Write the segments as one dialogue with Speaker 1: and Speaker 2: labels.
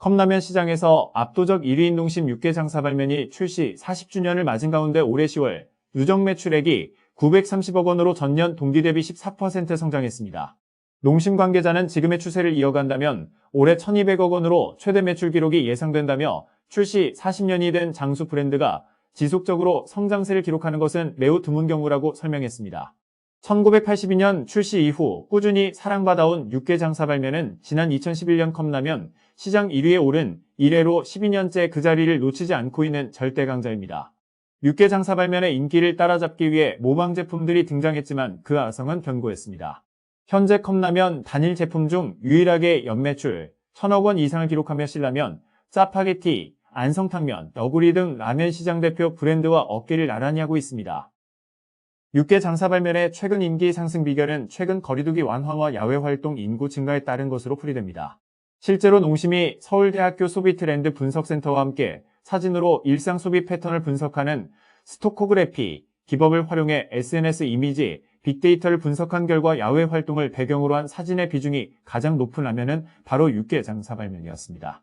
Speaker 1: 컵라면 시장에서 압도적 1위인 농심 육개 장사 발면이 출시 40주년을 맞은 가운데 올해 10월 누적 매출액이 930억 원으로 전년 동기 대비 14% 성장했습니다. 농심 관계자는 지금의 추세를 이어간다면 올해 1200억 원으로 최대 매출 기록이 예상된다며 출시 40년이 된 장수 브랜드가 지속적으로 성장세를 기록하는 것은 매우 드문 경우라고 설명했습니다. 1982년 출시 이후 꾸준히 사랑받아온 육개 장사 발매는 지난 2011년 컵라면 시장 1위에 오른 이래로 12년째 그 자리를 놓치지 않고 있는 절대 강자입니다. 육개 장사 발면의 인기를 따라잡기 위해 모방 제품들이 등장했지만 그 아성은 견고했습니다. 현재 컵라면 단일 제품 중 유일하게 연매출 1000억 원 이상을 기록하며 신라면, 짜파게티, 안성탕면, 너구리 등 라면 시장 대표 브랜드와 어깨를 나란히 하고 있습니다. 육개 장사 발면의 최근 인기 상승 비결은 최근 거리두기 완화와 야외 활동 인구 증가에 따른 것으로 풀이됩니다. 실제로 농심이 서울대학교 소비 트렌드 분석센터와 함께 사진으로 일상 소비 패턴을 분석하는 스토코그래피, 기법을 활용해 SNS 이미지, 빅데이터를 분석한 결과 야외 활동을 배경으로 한 사진의 비중이 가장 높은 라면은 바로 육개 장사 발면이었습니다.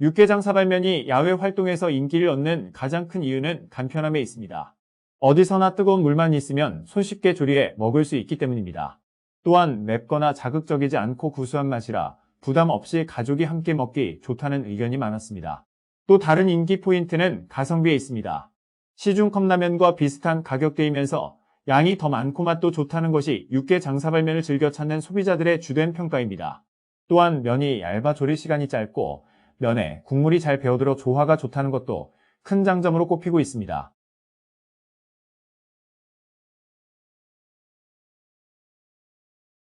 Speaker 1: 육개 장사 발면이 야외 활동에서 인기를 얻는 가장 큰 이유는 간편함에 있습니다. 어디서나 뜨거운 물만 있으면 손쉽게 조리해 먹을 수 있기 때문입니다. 또한 맵거나 자극적이지 않고 구수한 맛이라 부담 없이 가족이 함께 먹기 좋다는 의견이 많았습니다. 또 다른 인기 포인트는 가성비에 있습니다. 시중 컵라면과 비슷한 가격대이면서 양이 더 많고 맛도 좋다는 것이 육개 장사 발면을 즐겨 찾는 소비자들의 주된 평가입니다. 또한 면이 얇아 조리 시간이 짧고 면에 국물이 잘 배어들어 조화가 좋다는 것도 큰 장점으로 꼽히고 있습니다.